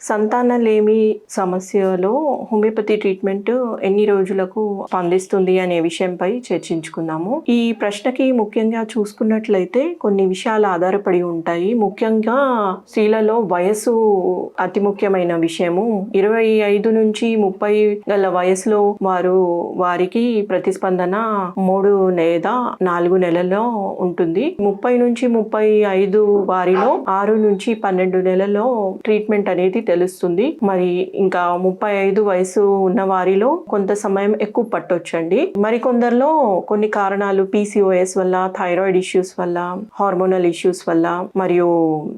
సంతానలేమి సమస్యలో homeopathy treatment ఎన్ని రోజులకు స్పందిస్తుంది అనే విషయంపై చర్చించుకుందాము. ఈ ప్రశ్నకి ముఖ్యంగా చూసుకున్నట్లయితే కొన్ని విషయాలు ఆధారపడి ఉంటాయి. ముఖ్యంగా స్త్రీలలో వయసు అతి ముఖ్యమైన విషయము. ఇరవై ఐదు నుంచి ముప్పై గల వయసులో వారు వారికి ప్రతిస్పందన మూడు లేదా నాలుగు నెలల్లో ఉంటుంది. ముప్పై నుంచి ముప్పై ఐదు వారిలో ఆరు నుంచి పన్నెండు నెలల్లో ట్రీట్మెంట్ అనేది తెలుస్తుంది. మరి ఇంకా ముప్పై ఐదు వయసు ఉన్న వారిలో కొంత సమయం ఎక్కువ పట్టొచ్చండి. మరి కొందరిలో కొన్ని కారణాలు పీసీఓఎస్ వల్ల థైరాయిడ్ ఇష్యూస్ వల్ల హార్మోనల్ ఇష్యూస్ వల్ల మరియు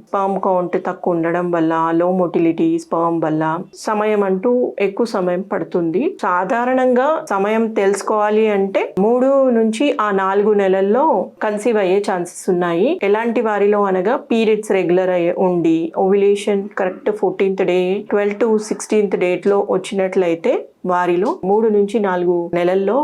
స్పర్మ్ కౌంట్ తక్కువ ఉండడం వల్ల లో మోటిలిటీ స్పర్మ్ వల్ల సమయం అంటూ ఎక్కువ సమయం పడుతుంది. సాధారణంగా సమయం తెలుసుకోవాలి అంటే మూడు నుంచి ఆ నాలుగు నెలల్లో కన్సీవ్ అయ్యే ఛాన్సెస్ ఉన్నాయి. ఎలాంటి వారిలో అనగా పీరియడ్స్ రెగ్యులర్ అయ్యి ఉండి ovulation correct fourteenth day twelve to sixteenth డేట్లో వచ్చినట్లయితే వారిలో మూడు నుంచి నాలుగు నెలల్లో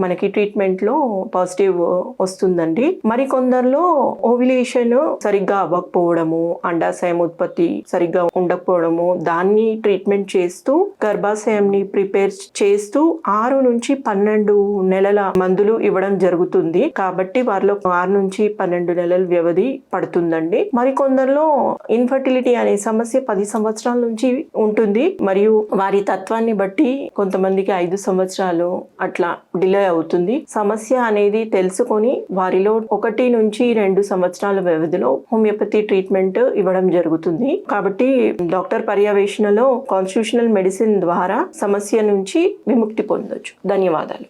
మనకి ట్రీట్మెంట్లో పాజిటివ్ వస్తుందండి. మరి కొందరిలో ఓవిలేషన్ సరిగ్గా అవ్వకపోవడము అండాశయం ఉత్పత్తి సరిగ్గా ఉండకపోవడము దాన్ని ట్రీట్మెంట్ చేస్తూ గర్భాశయంని ప్రిపేర్ చేస్తూ ఆరు నుంచి పన్నెండు నెలల మందులు ఇవ్వడం జరుగుతుంది. కాబట్టి వారిలో ఆరు నుంచి పన్నెండు నెలల వ్యవధి పడుతుందండి. మరి కొందరిలో ఇన్ఫర్టిలిటీ అనే సమస్య పది సంవత్సరాల నుంచి ఉంటుంది. మరియు వారి తత్వాన్ని బట్టి కొంతమందికి ఐదు సంవత్సరాలు అట్లా డిలే అవుతుంది. సమస్య అనేది తెలుసుకొని వారిలో ఒకటి నుంచి రెండు సంవత్సరాల వ్యవధిలో హోమియోపతి ట్రీట్మెంట్ ఇవ్వడం జరుగుతుంది. కాబట్టి డాక్టర్ పర్యవేక్షణలో కాన్స్టిట్యూషనల్ మెడిసిన్ ద్వారా సమస్య నుంచి విముక్తి పొందొచ్చు. ధన్యవాదాలు.